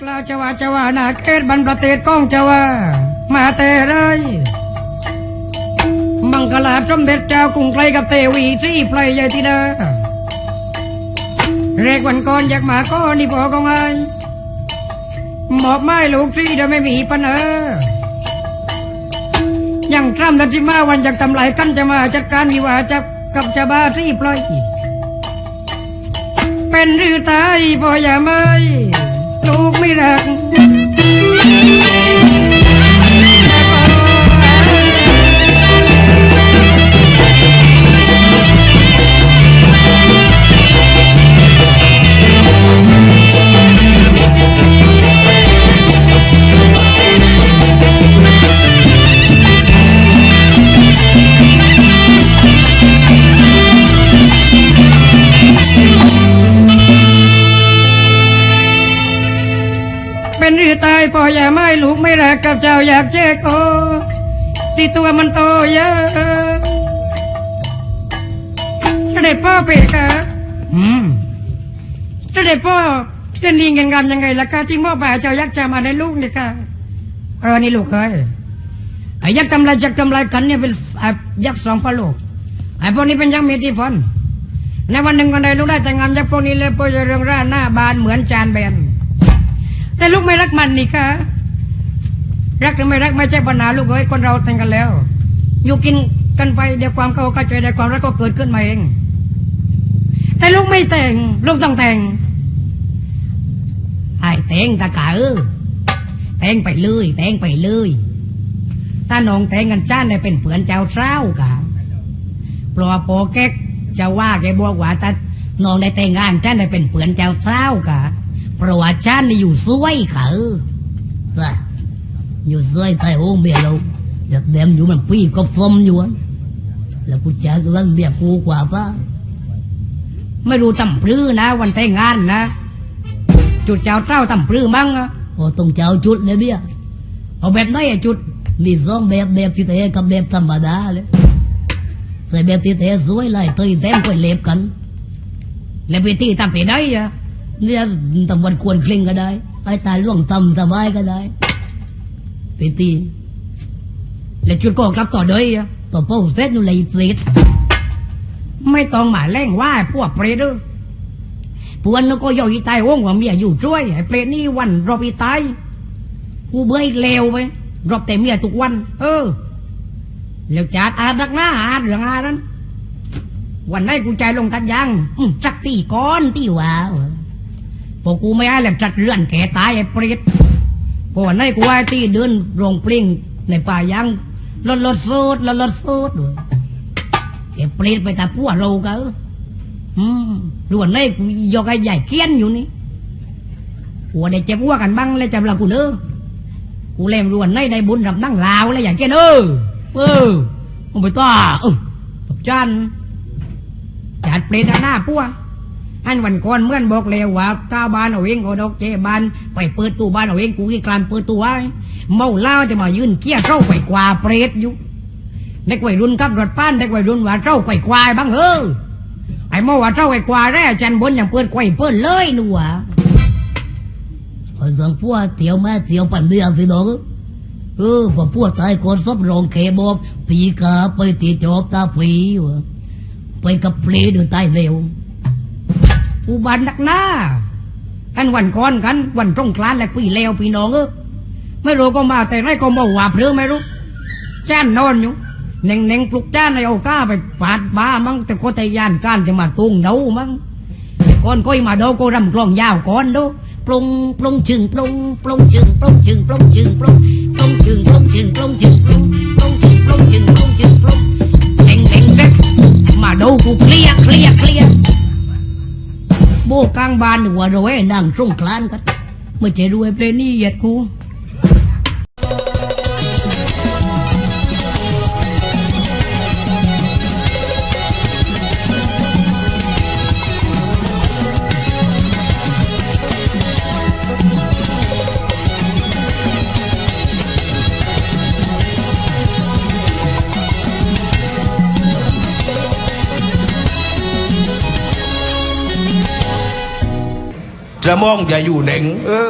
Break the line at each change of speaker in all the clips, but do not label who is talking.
กลาจะว่าจะว่านาเกตบรรประเทศก้องจะว่ามาแต่ไรมังกลาสมเด็จเจ้ากรุงไกลกับเทวีที่ไพรยายธิดาเรกวันก่อนอยากมาก็นี่พอก็ไงหมอบไม้ลูกที่เดี๋ยวไม่มีปัญหายังทำนันที่มาวันจากทำลายกันจะมาจัดการวิวาจับกับชาบ้าที่ปล่อย เป็นหรือตายพออย่าไม่ ลูกไม่รัก ออย่าไม่ลูกไม่รักกับเจ้าอยากเจ๊กโอที่ตัวมันโตเยอะเสด็จพ่อเปกะอืมเสด็จพ่อเล่นดีเงินงามยังไงล่ะกะที่มอบบ่าเจ้ายักษ์จะมาในลูกเนี่ยกะเออนี่ลูกเอ้ยไอ้ยักษ์ทำลายยักษ์ทำลายกันเนี่ยเป็นไอ้ยักษ์สองพ่อลูกไอ้พวกนี้เป็นยักษ์มีที่ฟันในวันหนึ่งวันใดลูกได้แต่งงานยักษ์พวกนี้เลยพอจะเรื่องร่าหน้าบานเหมือนจานแบน แต่ลูกไม่รักมันนี่คะรักหรือไม่รักไม่ใช่ปัญหาลูกเอ้ยคนเราแต่งกันแล้ว อยู่กินกันไปเดี๋ยวความเข้าใจเดี๋ยวความรักก็เกิดขึ้นมาเอง แต่ลูกไม่แต่ง ลูกต้องแต่งไอ้แต่งตะกาเออแต่งไปเลยแต่งไปเลยถ้าน้องแต่งกันจ้านเนี่ยเป็นเผือนเจ้าเศร้ากะเพราะว่าโปแก๊กจะว่าแกบอกว่าถ้าน้องได้แต่งงานจ้านเนี่ยเป็นเผือนเจ้าเศร้ากะ เพราะว่าฉันนี่อยู่ซวยค่ะเออว่าอยู่ซวยใต้โองเบียเราอยากเดมอยู่มันปีก็ฟมอยู่อะแล้วกูจะเรื่องเบียกูกว่าปะไม่รู้ตำพลื้อนะ วันแต่งงานนะ จุดเจ้าเจ้าตำพลื้อมั้งอะโอ้ต้องเจ้าจุดเลยเบี้ยเอาแบบไหนอะจุด มีสองแบบแบบที่เทกับแบบธรรมดาเลยใส่แบบที่เทสวยเลยเตยแต้มก็เล็บกัน แล้วไปที่ทำไปได้อะ เนี่ยตำวันควรเคร่งก็ได้ไอ้ตายล่วงตำสบายก็ได้ไปตีแล้วจุดก็กลับต่อเดยต่อพ่อเสร็จนู่นเลยเปรตไม่ต้องมาแล่งว่าพวกเปรตด้อปวนนกก็ย่อยตายว่องว่าเมียอยู่ช่วยไอ้เปรตนี่วันรอบอีตายกูเบื่อเลวไปรอบแต่เมียทุกวัน เออ แล้วจัดอาดักหน้าอาเรื่องอานั้น วันไหนกูใจลงกันยังจักตีก้อนตีหวาว พอกูไม่ให้แหลมจัดเลื่อนแกตายไอ้เปรตพวันไหนกูไอ้ตีเดินโรงปลิ้งในป่ายังรถรถสูดรถรถสูดด้วยแกเปรตไปตาพัวเราก็เอออืมรวนไหนกูยกไอ้ใหญ่เกี้ยนอยู่นี่หัวได้เจ็บหัวกันบ้างแล้วจำละกูเนอกูเล่มรวนไหนได้บุญรับนั่งลาวแล้วอย่างเกี้ยนเออเออมึงไปต้าเออจันจัดเปรตหน้าพัว อันวันก่อนเมื่อนบอกเลยว่าก้าบ้านเอาเองก็ดอกเจบ้านไปเปิดตู้บ้านเอาเองกูกี่กลานเปิดตู้ไว้เมาเหล้าจะมายืนเกี้ยเจ้าไก่กว่าเปรตอยู่เด็กวัยรุ่นขับรถป้านเด็กวัยรุ่นว่าเจ้าไก่ควายบ้างเออไอ้เมื่อว่าเจ้าไก่ควาแร่จันบนอย่างเปิดไก่เปิดเลยหนูวะไอ้สังพวกเที่ยวแม่เที่ยวปั่นเรือสิน้องเออพอพวกตายคนซบรองเคบอบผีกาไปตีจอบตาผีวะไปกับเพลเดือดตายเร็ว อุบัตินักหน้าอันวันก่อนกันวันตรงกลานและปีเลวพี่น้องเออไม่รู้ก็มาแต่ไรก็มาว่าเพลือไม่รู้แจ้นนอนอยู่เน่งเน่งปลุกจ้านในโอก้าไปปาดบ้ามั้งแต่ก็แต่ยานการจะมาตุงเดามั้งแต่ก่อนก็มาเดาก็รำกลองยาวก่อนดูปรุงปรุงชึงปรุงปรุงชึงปรุงชึงปรุงชึงปรุงปรุงชึงปรุงชึงปรุงชึงปรุงปรุงชึงปรุงชึงปรุงชึงปรุงเน่งเน่งเด็กมาดูกูเคลียเคลียร์เคลียร์โบ กลางบานหัว่าเราไอ้นั่งตรงกลานกันเมื่อเจรวยเพลนี่เหยียดกู
จะมองอย่าอยู่เหน่ง
เออ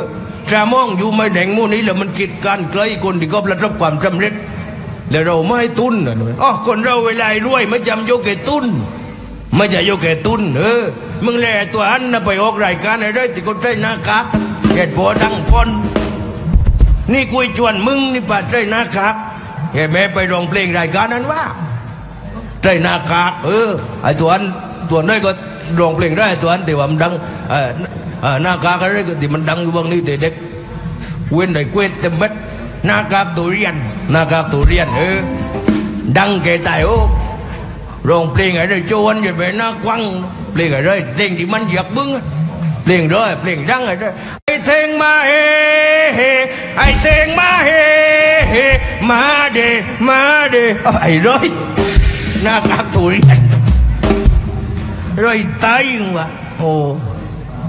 จามองอยู่ไม่แดงมู่นี้แล้วมันกิดการไกลคนที่ก็ประสบความสำเร็จ แล้วเราไม่ตุ้นนะหนูอ๋อคนเราเวลารวยไม่จำโยกแก่ตุ้นไม่จะโยกแก่ตุ้นเออมึงแลตัวอันนะไปออกรายการอะไรที่คนได้หน้ากากแกดพอดังพอนนี่กุยชวนมึงนี่ปัดได้หน้ากากแกแม่ไปร้องเพลงรายการนั้นว่าใจหน้ากากเออไอตัวนั้นตัวนั้นก็ร้องเพลงได้ตัวนั้นแต่ว่ามันดัง เออเออหน้ากากอะไรก็ที่มันดังอยู่บางนี้เด็กๆเว้นไอ้เกวทเต็มเม็ดหน้ากากตัวเรียนหน้ากากตัวเรีย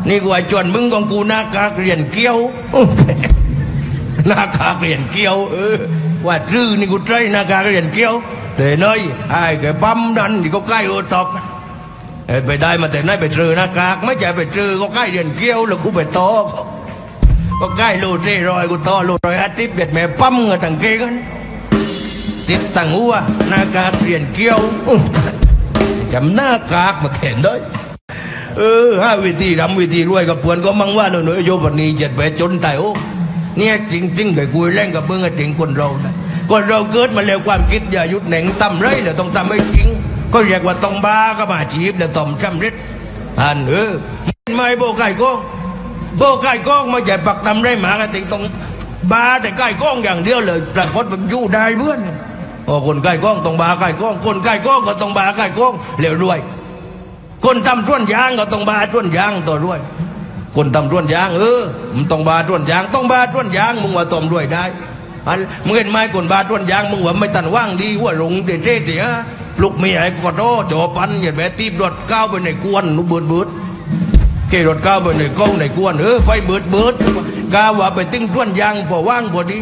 นี่กูไอ้จวนมึงของกูหน้ากากเรียนเกี้ยวหน้ากากเรียนเกี้ยวเออว่าชื่อนี่กูใจหน้ากากเรียนเกี้ยว แต่น้อยไอ้แกปั๊มนั่นนี่ก็ใกล้โอตอกไปได้มาแต่ไหนไปเจอหน้ากากไม่ใช่ไปเจอก็ใกล้เรียนเกี้ยวแล้วกูไปต่อก็ใกล้โลเร่รอยกูต่อโลรอยอาทิตย์เบ็ดแม่ปั๊มเงินตังเกกันติดตังหัวหน้ากากเปลี่ยนเกี้ยวจำหน้ากากมาเห็นด้วย เออห้าวิธีรำวิธีรวยกับเพื่อนก็มั่งว่าหนูโยบันนี้เจ็ดไปจนตายโอ้เนี่ยจริงจริงๆกับกุยเล่นกับเมืองจริงคนเรานะคนเราเกิดมาแล้วความคิดอย่ายุดแหน่งต่ำไรเดี๋ยวต้องทำให้จริง ก็เรียกว่าต้องบ้าก็มาจีบเดี๋ยวต้องจำร็จอันเออไม่โบกไก่ก้องโบกไก่ก้องม่ใช่ปักทำไรหมาก็ติงต้องบ้าแต่ไก่ก้องอย่างเดียวเลยปรากฏมันยู่ได้เพื่อนโอ้คนใกล้กล้องต้องบาใกล้กล้องคนใกล้กล้องก็ต้องบาใกล้กล้องเร็วรวย คนทำส่วนยางก็ต้องบาส่วนยางตัวรวย คนทำส่วนยางเออมึงต้องบาส่วนยาง ต้องบาส่วนยางมึงว่าต้มรวยได้อันมึงเห็นไหมคนบาส่วนยางมึงว่าไม่ตันว่างดีว่าหลงเตะเตะเสียปลุกเมียไอ้กอดโตจอปันอย่าแม่ตีบรถก้าวไปในกวนนุเบิดเบิดเกรถก้าวไปในก้องในกวนเออไปเบิดเบิดก้าวว่าไปตึงส่วนยางพอว่างพอดี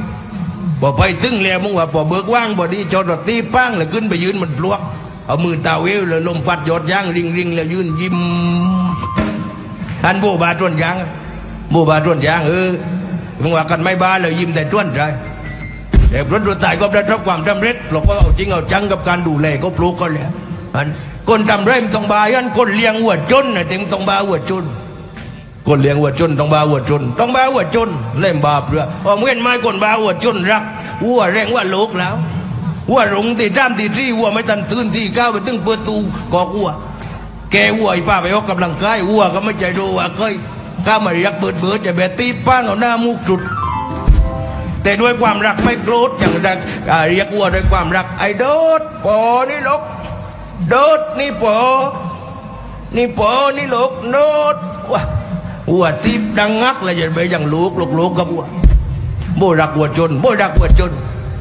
พอไปตึงแล้วมึงว่าพอเบิกว่างพอดีจอดรถตีป้างแล้วขึ้นไปยืนมันปลวก เอามือตาเววแล้วลมพัดยอดย่างริงริงแล้วยืนยิ้มท่านโบบาต้นยางอะโบบาต้นยางเออมึงว่ากันไม่บาแล้วยิ้มแต่ต้นใจแต่รถรถตายก็ได้รับความสำเร็จเราก็เอาจริงเอาจังกับการดูแลก็ปลูกก็แล้วอันคนทำไรมันต้องบายันคนเลี้ยงหัวจนนะแต่มันต้องบาหัวจนคนเลี้ยงวัวจนต้องบาวัวจนต้องบาวัวจนเล่มบาปเรือพอเมื่อนไม้คนบาวัวจนรักวัวแรงว่าโลกแล้ว วัวหลงตีจ้ามตีที่วัวไม่ตันตื่นที่ก้าวไปตึงเปิดตูกอกวัวแกวัวไอ้ป้าไปออกกำลังกายวัวก็ไม่ใจดูว่าเคยก้าวมาเรียกเบิดเบิดจะแบบตีป้าเอาหน้ามุกจุด แต่ด้วยความรักไม่โกรธอย่างรักอ่าเรียกวัวด้วยความรักไอ้โดดปอนี่ลกโดดนี่ปอนี่ปอนี่ลกโนดว้าหัวทิพดังงักเลยจะไปอย่างลูกลูกลูกกับหัวโบรักหัวจนโบรักหัวจน